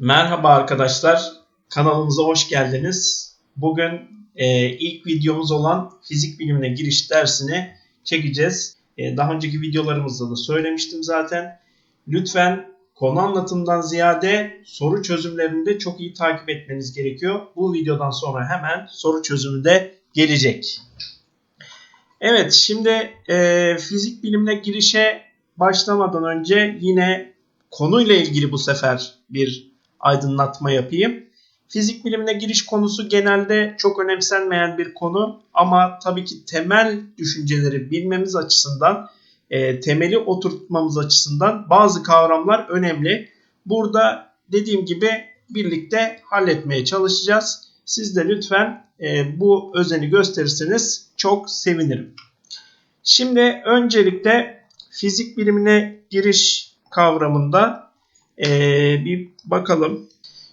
Merhaba arkadaşlar, kanalımıza hoş geldiniz. Bugün e, ilk videomuz olan fizik bilimine giriş dersini çekeceğiz. E, daha önceki videolarımızda da söylemiştim zaten. Lütfen konu anlatımdan ziyade soru çözümlerini de çok iyi takip etmeniz gerekiyor. Bu videodan sonra hemen soru çözümü de gelecek. Evet, şimdi e, fizik bilimine girişe başlamadan önce yine konuyla ilgili bu sefer bir aydınlatma yapayım. Fizik bilimine giriş konusu genelde çok önemsenmeyen bir konu ama tabii ki temel düşünceleri bilmemiz açısından, e, temeli oturtmamız açısından bazı kavramlar önemli. Burada dediğim gibi birlikte halletmeye çalışacağız. Siz de lütfen e, bu özeni gösterirseniz çok sevinirim. Şimdi öncelikle fizik bilimine giriş kavramında ee, bir bakalım.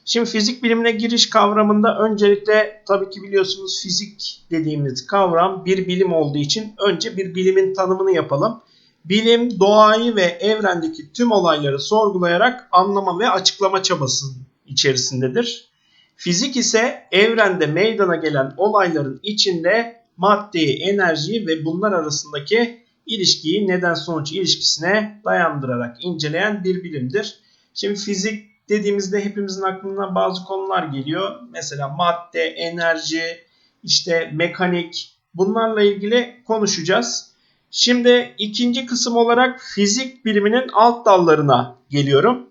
Şimdi fizik bilimine giriş kavramında öncelikle tabii ki biliyorsunuz fizik dediğimiz kavram bir bilim olduğu için önce bir bilimin tanımını yapalım. Bilim doğayı ve evrendeki tüm olayları sorgulayarak anlama ve açıklama çabasının içerisindedir. Fizik ise evrende meydana gelen olayların içinde maddeyi, enerjiyi ve bunlar arasındaki ilişkiyi neden sonuç ilişkisine dayandırarak inceleyen bir bilimdir. Şimdi fizik dediğimizde hepimizin aklına bazı konular geliyor. Mesela madde, enerji, işte mekanik bunlarla ilgili konuşacağız. Şimdi ikinci kısım olarak fizik biliminin alt dallarına geliyorum.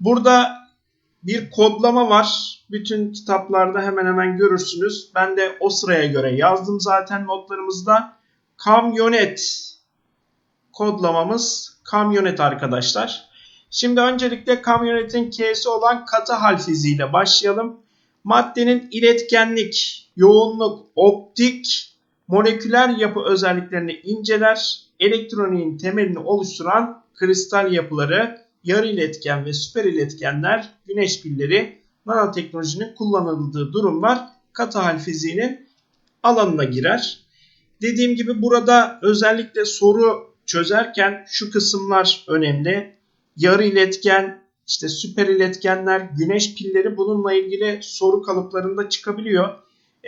Burada bir kodlama var. Bütün kitaplarda hemen hemen görürsünüz. Ben de o sıraya göre yazdım zaten notlarımızda. Kamyonet kodlamamız kamyonet arkadaşlar. Şimdi öncelikle kamyonetin K'si olan katı hal fiziğiyle başlayalım. Maddenin iletkenlik, yoğunluk, optik, moleküler yapı özelliklerini inceler. Elektroniğin temelini oluşturan kristal yapıları, yarı iletken ve süper iletkenler, güneş pilleri, nanoteknolojinin kullanıldığı durumlar katı hal fiziğinin alanına girer. Dediğim gibi burada özellikle soru çözerken şu kısımlar önemli yarı iletken, işte süper iletkenler, güneş pilleri bununla ilgili soru kalıplarında çıkabiliyor.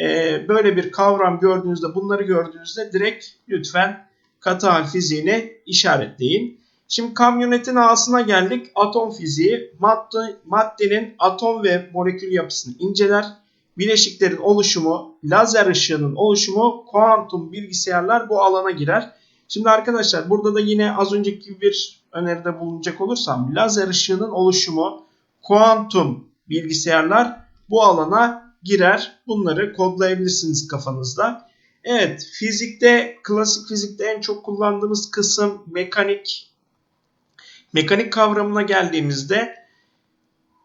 Ee, böyle bir kavram gördüğünüzde, bunları gördüğünüzde direkt lütfen katı hal fiziğini işaretleyin. Şimdi kamyonetin A'sına geldik. Atom fiziği madde, maddenin atom ve molekül yapısını inceler. Bileşiklerin oluşumu, lazer ışığının oluşumu, kuantum bilgisayarlar bu alana girer. Şimdi arkadaşlar burada da yine az önceki bir öneride bulunacak olursam lazer ışığının oluşumu, kuantum bilgisayarlar bu alana girer. Bunları kodlayabilirsiniz kafanızda. Evet fizikte klasik fizikte en çok kullandığımız kısım mekanik. Mekanik kavramına geldiğimizde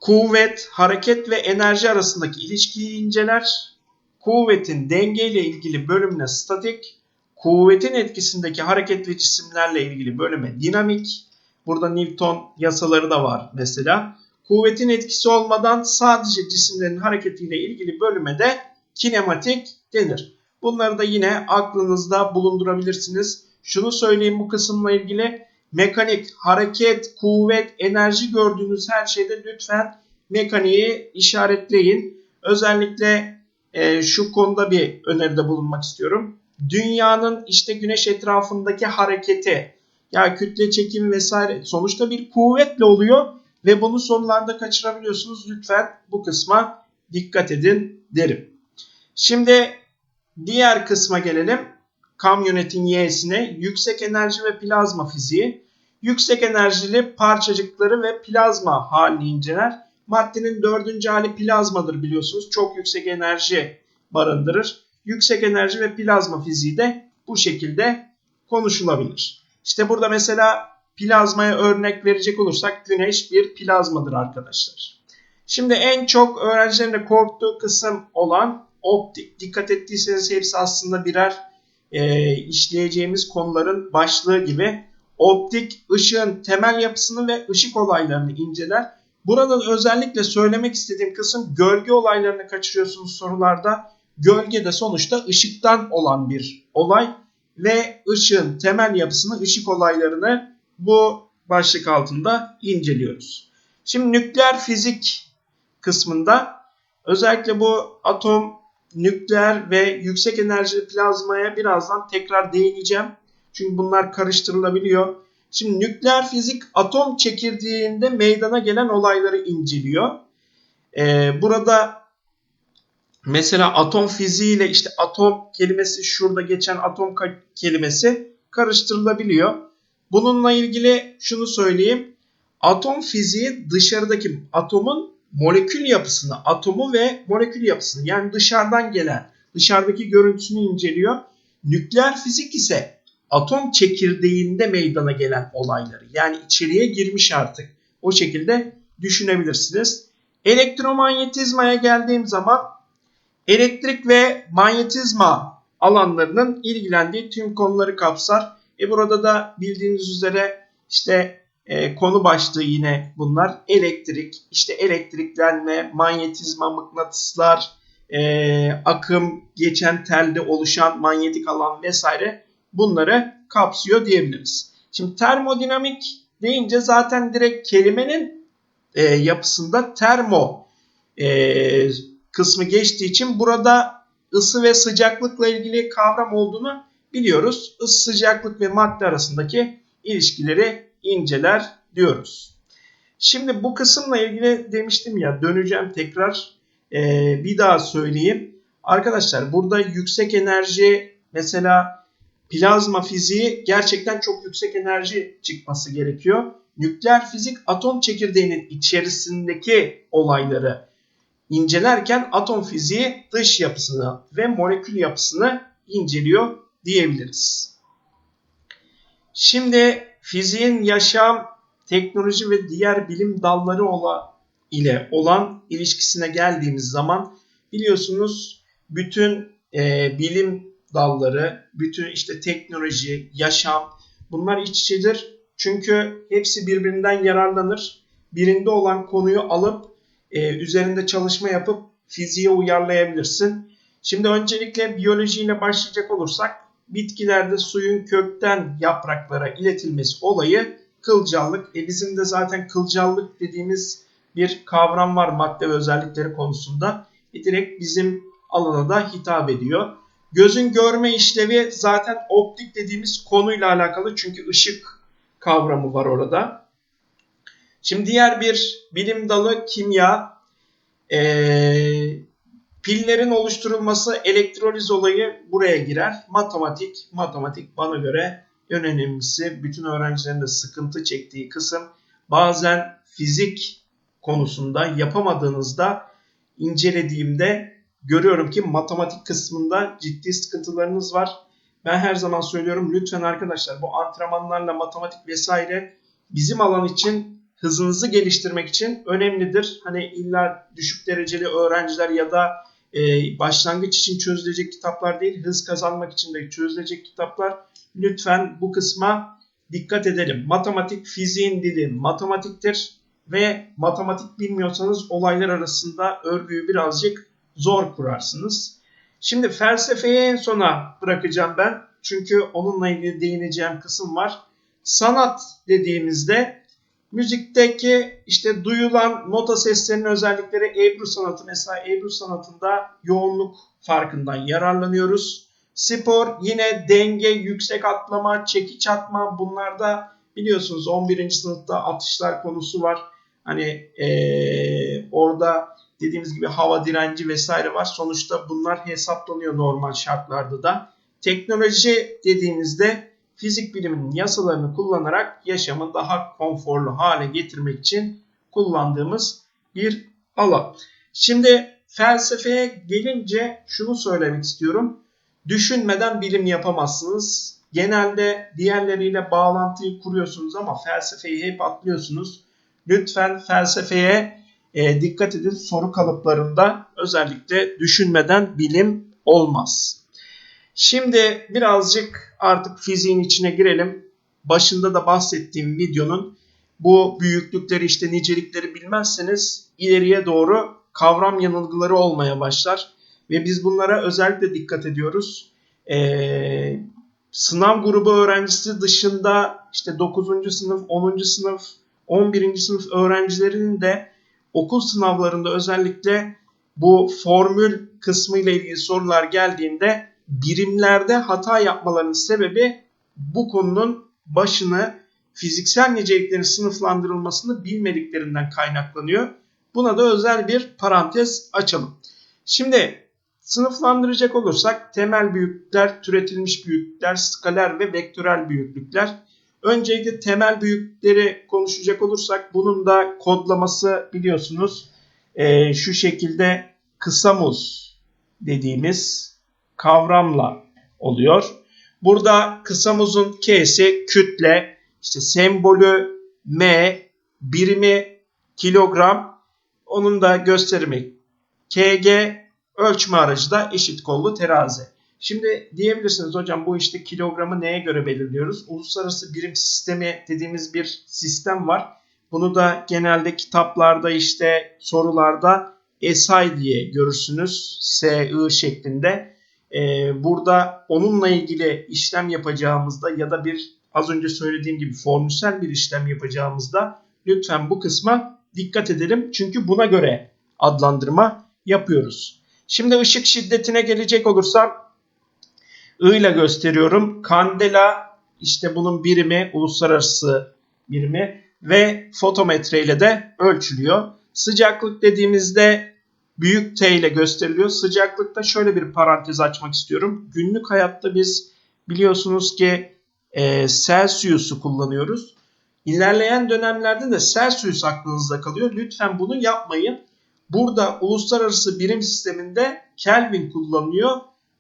kuvvet, hareket ve enerji arasındaki ilişkiyi inceler. Kuvvetin dengeyle ilgili bölümüne statik, kuvvetin etkisindeki hareketli cisimlerle ilgili bölüme dinamik. Burada Newton yasaları da var mesela. Kuvvetin etkisi olmadan sadece cisimlerin hareketiyle ilgili bölüme de kinematik denir. Bunları da yine aklınızda bulundurabilirsiniz. Şunu söyleyeyim bu kısımla ilgili. Mekanik, hareket, kuvvet, enerji gördüğünüz her şeyde lütfen mekaniği işaretleyin. Özellikle e, şu konuda bir öneride bulunmak istiyorum dünyanın işte güneş etrafındaki hareketi ya kütle çekim vesaire sonuçta bir kuvvetle oluyor ve bunu sorularda kaçırabiliyorsunuz. Lütfen bu kısma dikkat edin derim. Şimdi diğer kısma gelelim. Kamyonetin Y'sine yüksek enerji ve plazma fiziği. Yüksek enerjili parçacıkları ve plazma halini inceler. Maddenin dördüncü hali plazmadır biliyorsunuz. Çok yüksek enerji barındırır yüksek enerji ve plazma fiziği de bu şekilde konuşulabilir. İşte burada mesela plazmaya örnek verecek olursak güneş bir plazmadır arkadaşlar. Şimdi en çok öğrencilerin de korktuğu kısım olan optik. Dikkat ettiyseniz hepsi aslında birer e, işleyeceğimiz konuların başlığı gibi. Optik ışığın temel yapısını ve ışık olaylarını inceler. Burada özellikle söylemek istediğim kısım gölge olaylarını kaçırıyorsunuz sorularda. Gölge de sonuçta ışıktan olan bir olay ve ışığın temel yapısını, ışık olaylarını bu başlık altında inceliyoruz. Şimdi nükleer fizik kısmında özellikle bu atom, nükleer ve yüksek enerjili plazmaya birazdan tekrar değineceğim. Çünkü bunlar karıştırılabiliyor. Şimdi nükleer fizik atom çekirdeğinde meydana gelen olayları inceliyor. Ee, burada mesela atom fiziği ile işte atom kelimesi şurada geçen atom kelimesi karıştırılabiliyor. Bununla ilgili şunu söyleyeyim. Atom fiziği dışarıdaki atomun molekül yapısını, atomu ve molekül yapısını yani dışarıdan gelen, dışarıdaki görüntüsünü inceliyor. Nükleer fizik ise atom çekirdeğinde meydana gelen olayları yani içeriye girmiş artık. O şekilde düşünebilirsiniz. Elektromanyetizmaya geldiğim zaman elektrik ve manyetizma alanlarının ilgilendiği tüm konuları kapsar. E burada da bildiğiniz üzere işte e, konu başlığı yine bunlar. Elektrik, işte elektriklenme, manyetizma, mıknatıslar, e, akım, geçen telde oluşan manyetik alan vesaire bunları kapsıyor diyebiliriz. Şimdi termodinamik deyince zaten direkt kelimenin e, yapısında termo e, kısmı geçtiği için burada ısı ve sıcaklıkla ilgili kavram olduğunu biliyoruz. Isı, sıcaklık ve madde arasındaki ilişkileri inceler diyoruz. Şimdi bu kısımla ilgili demiştim ya döneceğim tekrar ee, bir daha söyleyeyim. Arkadaşlar burada yüksek enerji mesela plazma fiziği gerçekten çok yüksek enerji çıkması gerekiyor. Nükleer fizik atom çekirdeğinin içerisindeki olayları incelerken atom fiziği dış yapısını ve molekül yapısını inceliyor diyebiliriz. Şimdi fiziğin yaşam, teknoloji ve diğer bilim dalları ola, ile olan ilişkisine geldiğimiz zaman biliyorsunuz bütün e, bilim dalları, bütün işte teknoloji, yaşam bunlar iç içedir. Çünkü hepsi birbirinden yararlanır. Birinde olan konuyu alıp e, üzerinde çalışma yapıp fiziğe uyarlayabilirsin. Şimdi öncelikle biyolojiyle başlayacak olursak bitkilerde suyun kökten yapraklara iletilmesi olayı kılcallık. E bizim de zaten kılcallık dediğimiz bir kavram var madde ve özellikleri konusunda. E direkt bizim alana da hitap ediyor. Gözün görme işlevi zaten optik dediğimiz konuyla alakalı çünkü ışık kavramı var orada. Şimdi diğer bir bilim dalı kimya. Ee, pillerin oluşturulması elektroliz olayı buraya girer. Matematik, matematik bana göre en önemlisi bütün öğrencilerin de sıkıntı çektiği kısım. Bazen fizik konusunda yapamadığınızda incelediğimde görüyorum ki matematik kısmında ciddi sıkıntılarınız var. Ben her zaman söylüyorum lütfen arkadaşlar bu antrenmanlarla matematik vesaire bizim alan için hızınızı geliştirmek için önemlidir. Hani illa düşük dereceli öğrenciler ya da e, başlangıç için çözülecek kitaplar değil, hız kazanmak için de çözülecek kitaplar. Lütfen bu kısma dikkat edelim. Matematik fiziğin dili matematiktir ve matematik bilmiyorsanız olaylar arasında örgüyü birazcık zor kurarsınız. Şimdi felsefeyi en sona bırakacağım ben. Çünkü onunla ilgili değineceğim kısım var. Sanat dediğimizde müzikteki işte duyulan nota seslerinin özellikleri Ebru sanatı mesela Ebru sanatında yoğunluk farkından yararlanıyoruz. Spor yine denge, yüksek atlama, çekiç atma bunlarda biliyorsunuz 11. sınıfta atışlar konusu var. Hani ee, orada dediğimiz gibi hava direnci vesaire var. Sonuçta bunlar hesaplanıyor normal şartlarda da. Teknoloji dediğimizde fizik biliminin yasalarını kullanarak yaşamı daha konforlu hale getirmek için kullandığımız bir alan. Şimdi felsefeye gelince şunu söylemek istiyorum. Düşünmeden bilim yapamazsınız. Genelde diğerleriyle bağlantıyı kuruyorsunuz ama felsefeyi hep atlıyorsunuz. Lütfen felsefeye e, dikkat edin soru kalıplarında özellikle düşünmeden bilim olmaz. Şimdi birazcık artık fiziğin içine girelim. Başında da bahsettiğim videonun bu büyüklükleri işte nicelikleri bilmezseniz ileriye doğru kavram yanılgıları olmaya başlar. Ve biz bunlara özellikle dikkat ediyoruz. Ee, sınav grubu öğrencisi dışında işte 9. sınıf, 10. sınıf, 11. sınıf öğrencilerinin de okul sınavlarında özellikle bu formül kısmı ile ilgili sorular geldiğinde birimlerde hata yapmalarının sebebi bu konunun başını fiziksel niceliklerin sınıflandırılmasını bilmediklerinden kaynaklanıyor. Buna da özel bir parantez açalım. Şimdi sınıflandıracak olursak temel büyüklükler, türetilmiş büyüklükler, skaler ve vektörel büyüklükler. Öncelikle temel büyüklükleri konuşacak olursak bunun da kodlaması biliyorsunuz e, şu şekilde kısa muz dediğimiz kavramla oluyor. Burada kısa muzun K'si kütle, işte sembolü M, birimi kilogram, onun da gösterimi KG, ölçme aracı da eşit kollu terazi. Şimdi diyebilirsiniz hocam bu işte kilogramı neye göre belirliyoruz? Uluslararası birim sistemi dediğimiz bir sistem var. Bunu da genelde kitaplarda işte sorularda SI diye görürsünüz. SI şeklinde. Ee, burada onunla ilgili işlem yapacağımızda ya da bir az önce söylediğim gibi formülsel bir işlem yapacağımızda lütfen bu kısma dikkat edelim. Çünkü buna göre adlandırma yapıyoruz. Şimdi ışık şiddetine gelecek olursam I ile gösteriyorum. Kandela işte bunun birimi uluslararası birimi ve fotometre ile de ölçülüyor. Sıcaklık dediğimizde büyük T ile gösteriliyor. Sıcaklıkta şöyle bir parantez açmak istiyorum. Günlük hayatta biz biliyorsunuz ki e, Celsius'u kullanıyoruz. İlerleyen dönemlerde de Celsius aklınızda kalıyor. Lütfen bunu yapmayın. Burada uluslararası birim sisteminde Kelvin kullanılıyor.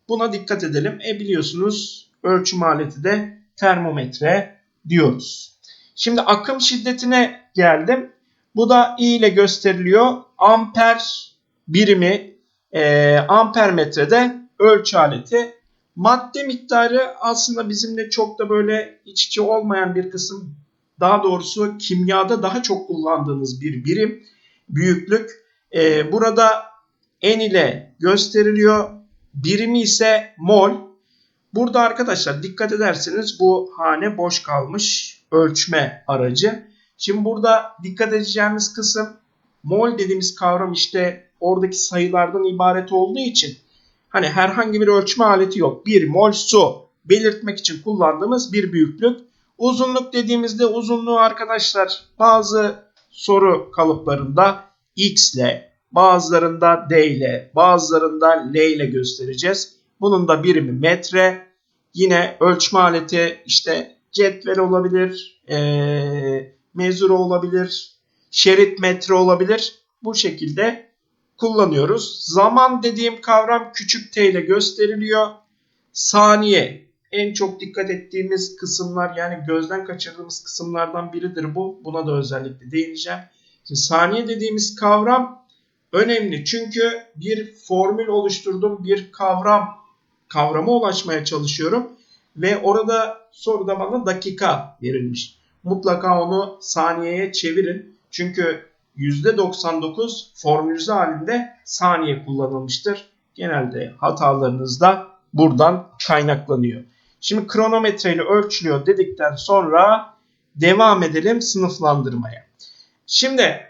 Buna dikkat edelim. E biliyorsunuz ölçüm aleti de termometre diyoruz. Şimdi akım şiddetine geldim. Bu da I ile gösteriliyor. Amper birimi e, amper metrede ölçü aleti. Madde miktarı aslında bizimle çok da böyle iç içe olmayan bir kısım. Daha doğrusu kimyada daha çok kullandığımız bir birim. Büyüklük. E, burada N ile gösteriliyor. Birimi ise mol. Burada arkadaşlar dikkat ederseniz bu hane boş kalmış ölçme aracı. Şimdi burada dikkat edeceğimiz kısım mol dediğimiz kavram işte oradaki sayılardan ibaret olduğu için hani herhangi bir ölçme aleti yok. 1 mol su belirtmek için kullandığımız bir büyüklük. Uzunluk dediğimizde uzunluğu arkadaşlar bazı soru kalıplarında x ile, bazılarında d ile, bazılarında l ile göstereceğiz. Bunun da birimi metre. Yine ölçme aleti işte cetvel olabilir, e, mezura olabilir, şerit metre olabilir. Bu şekilde kullanıyoruz. Zaman dediğim kavram küçük t ile gösteriliyor. Saniye en çok dikkat ettiğimiz kısımlar yani gözden kaçırdığımız kısımlardan biridir bu. Buna da özellikle değineceğim. Şimdi saniye dediğimiz kavram önemli. Çünkü bir formül oluşturdum, bir kavram kavrama ulaşmaya çalışıyorum ve orada soruda bana dakika verilmiş. Mutlaka onu saniyeye çevirin. Çünkü %99 formülize halinde saniye kullanılmıştır. Genelde hatalarınız da buradan kaynaklanıyor. Şimdi kronometre ile ölçülüyor dedikten sonra devam edelim sınıflandırmaya. Şimdi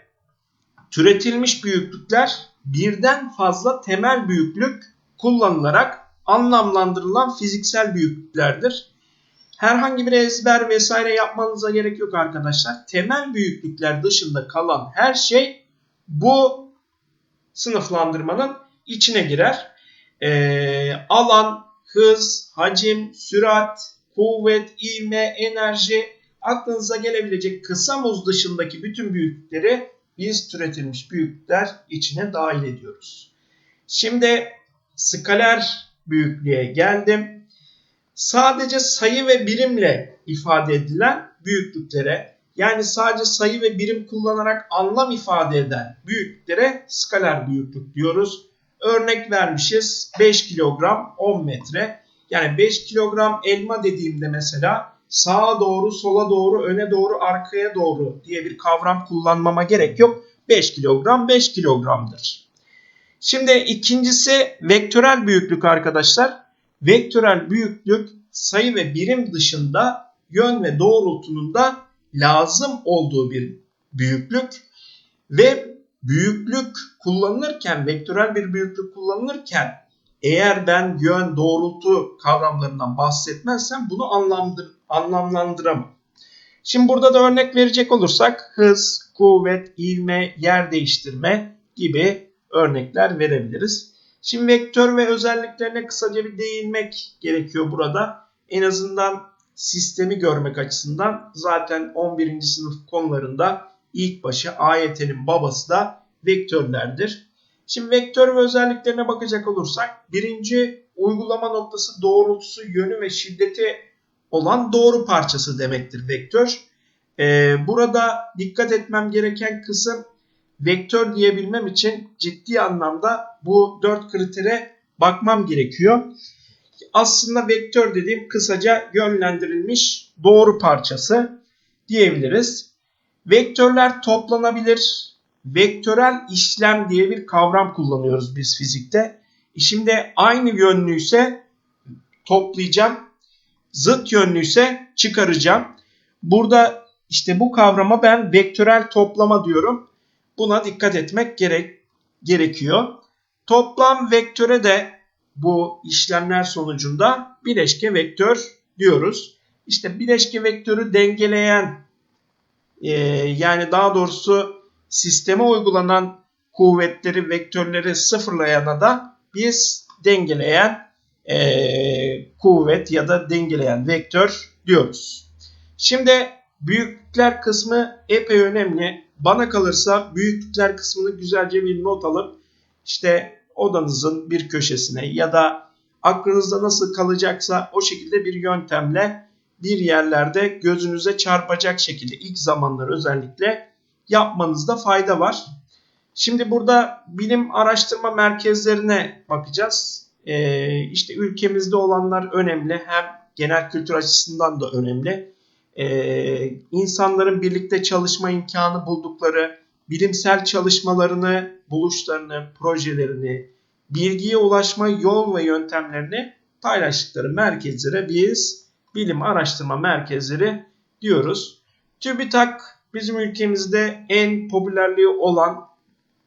türetilmiş büyüklükler birden fazla temel büyüklük kullanılarak anlamlandırılan fiziksel büyüklüklerdir. Herhangi bir ezber vesaire yapmanıza gerek yok arkadaşlar. Temel büyüklükler dışında kalan her şey bu sınıflandırmanın içine girer. Ee, alan, hız, hacim, sürat, kuvvet, ivme, enerji aklınıza gelebilecek kısa muz dışındaki bütün büyüklükleri biz türetilmiş büyüklükler içine dahil ediyoruz. Şimdi skaler büyüklüğe geldim. Sadece sayı ve birimle ifade edilen büyüklüklere yani sadece sayı ve birim kullanarak anlam ifade eden büyüklüklere skaler büyüklük diyoruz. Örnek vermişiz 5 kilogram 10 metre. Yani 5 kilogram elma dediğimde mesela sağa doğru, sola doğru, öne doğru, arkaya doğru diye bir kavram kullanmama gerek yok. 5 kilogram 5 kilogramdır. Şimdi ikincisi vektörel büyüklük arkadaşlar. Vektörel büyüklük sayı ve birim dışında yön ve doğrultunun da lazım olduğu bir büyüklük ve büyüklük kullanılırken, vektörel bir büyüklük kullanılırken eğer ben yön, doğrultu kavramlarından bahsetmezsem bunu anlamdır, anlamlandıramam. Şimdi burada da örnek verecek olursak hız, kuvvet, ivme, yer değiştirme gibi örnekler verebiliriz. Şimdi vektör ve özelliklerine kısaca bir değinmek gerekiyor burada. En azından sistemi görmek açısından zaten 11. sınıf konularında ilk başı AYT'nin babası da vektörlerdir. Şimdi vektör ve özelliklerine bakacak olursak birinci uygulama noktası doğrultusu, yönü ve şiddeti olan doğru parçası demektir vektör. Ee, burada dikkat etmem gereken kısım vektör diyebilmem için ciddi anlamda bu dört kritere bakmam gerekiyor. Aslında vektör dediğim kısaca yönlendirilmiş doğru parçası diyebiliriz. Vektörler toplanabilir. Vektörel işlem diye bir kavram kullanıyoruz biz fizikte. Şimdi aynı yönlüyse toplayacağım. Zıt yönlüyse çıkaracağım. Burada işte bu kavrama ben vektörel toplama diyorum. Buna dikkat etmek gerek gerekiyor. Toplam vektöre de bu işlemler sonucunda bileşke vektör diyoruz. İşte bileşke vektörü dengeleyen e, yani daha doğrusu sisteme uygulanan kuvvetleri, vektörleri sıfırlayana da biz dengeleyen e, kuvvet ya da dengeleyen vektör diyoruz. Şimdi büyüklükler kısmı epey önemli. Bana kalırsa büyüklükler kısmını güzelce bir not alıp işte odanızın bir köşesine ya da aklınızda nasıl kalacaksa o şekilde bir yöntemle bir yerlerde gözünüze çarpacak şekilde ilk zamanlar özellikle yapmanızda fayda var. Şimdi burada bilim araştırma merkezlerine bakacağız. Ee, işte ülkemizde olanlar önemli. Hem genel kültür açısından da önemli. Ee, insanların birlikte çalışma imkanı buldukları, bilimsel çalışmalarını, buluşlarını, projelerini, bilgiye ulaşma yol ve yöntemlerini paylaştıkları merkezlere biz bilim araştırma merkezleri diyoruz. TÜBİTAK bizim ülkemizde en popülerliği olan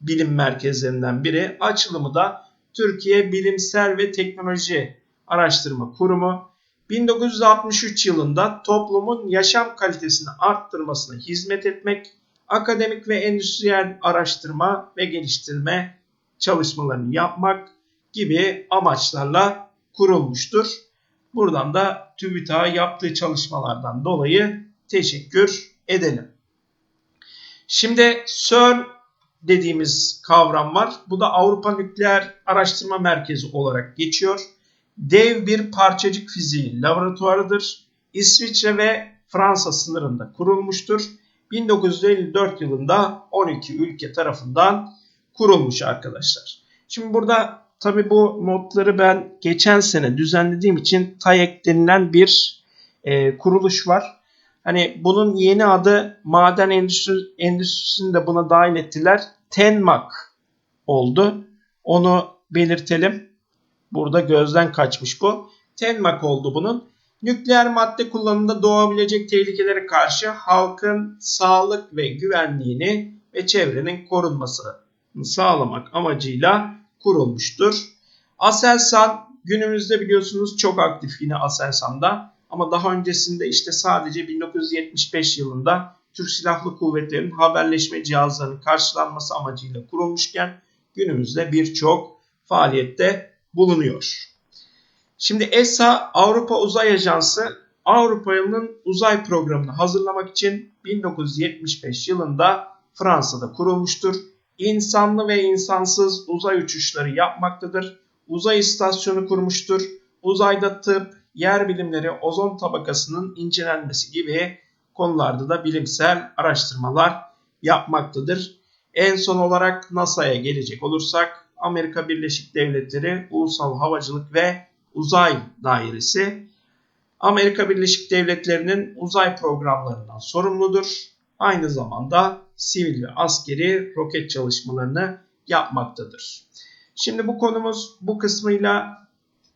bilim merkezlerinden biri. Açılımı da Türkiye Bilimsel ve Teknoloji Araştırma Kurumu. 1963 yılında toplumun yaşam kalitesini arttırmasına hizmet etmek, akademik ve endüstriyel araştırma ve geliştirme çalışmalarını yapmak gibi amaçlarla kurulmuştur. Buradan da TÜBİTAK'a yaptığı çalışmalardan dolayı teşekkür edelim. Şimdi CERN dediğimiz kavram var. Bu da Avrupa Nükleer Araştırma Merkezi olarak geçiyor. Dev bir parçacık fiziği laboratuvarıdır. İsviçre ve Fransa sınırında kurulmuştur. 1954 yılında 12 ülke tarafından kurulmuş arkadaşlar. Şimdi burada tabi bu notları ben geçen sene düzenlediğim için TAEK denilen bir e, kuruluş var. Hani bunun yeni adı maden endüstri, endüstrisini de buna dahil ettiler. Tenmak oldu. Onu belirtelim. Burada gözden kaçmış bu. Tenmak oldu bunun. Nükleer madde kullanımında doğabilecek tehlikelere karşı halkın sağlık ve güvenliğini ve çevrenin korunmasını sağlamak amacıyla kurulmuştur. Aselsan günümüzde biliyorsunuz çok aktif yine Aselsan'da ama daha öncesinde işte sadece 1975 yılında Türk Silahlı Kuvvetleri'nin haberleşme cihazlarının karşılanması amacıyla kurulmuşken günümüzde birçok faaliyette bulunuyor. Şimdi ESA Avrupa Uzay Ajansı Avrupa'nın uzay programını hazırlamak için 1975 yılında Fransa'da kurulmuştur. İnsanlı ve insansız uzay uçuşları yapmaktadır. Uzay istasyonu kurmuştur. Uzayda tıp, yer bilimleri, ozon tabakasının incelenmesi gibi konularda da bilimsel araştırmalar yapmaktadır. En son olarak NASA'ya gelecek olursak Amerika Birleşik Devletleri Ulusal Havacılık ve Uzay Dairesi Amerika Birleşik Devletleri'nin uzay programlarından sorumludur. Aynı zamanda sivil ve askeri roket çalışmalarını yapmaktadır. Şimdi bu konumuz bu kısmıyla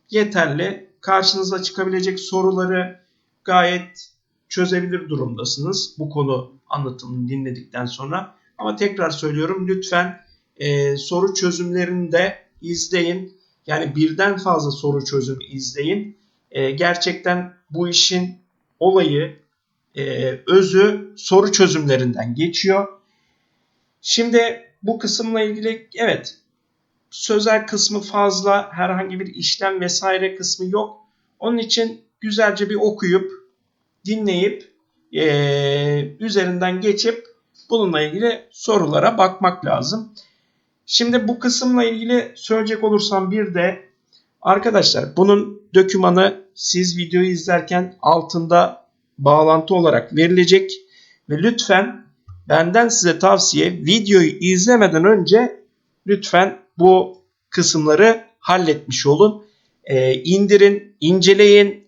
yeterli. Karşınıza çıkabilecek soruları gayet çözebilir durumdasınız bu konu anlatımını dinledikten sonra. Ama tekrar söylüyorum lütfen e, soru çözümlerini de izleyin. Yani birden fazla soru çözüm izleyin. E, gerçekten bu işin olayı, e, özü soru çözümlerinden geçiyor. Şimdi bu kısımla ilgili evet sözel kısmı fazla, herhangi bir işlem vesaire kısmı yok. Onun için güzelce bir okuyup, dinleyip, e, üzerinden geçip bununla ilgili sorulara bakmak lazım. Şimdi bu kısımla ilgili söyleyecek olursam bir de arkadaşlar bunun dökümanı siz videoyu izlerken altında bağlantı olarak verilecek ve lütfen benden size tavsiye videoyu izlemeden önce lütfen bu kısımları halletmiş olun. Ee, indirin, inceleyin,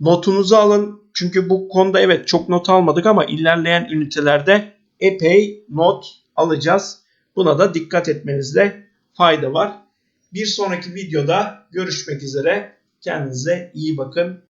notunuzu alın. Çünkü bu konuda evet çok not almadık ama ilerleyen ünitelerde epey not alacağız. Buna da dikkat etmenizde fayda var. Bir sonraki videoda görüşmek üzere. Kendinize iyi bakın.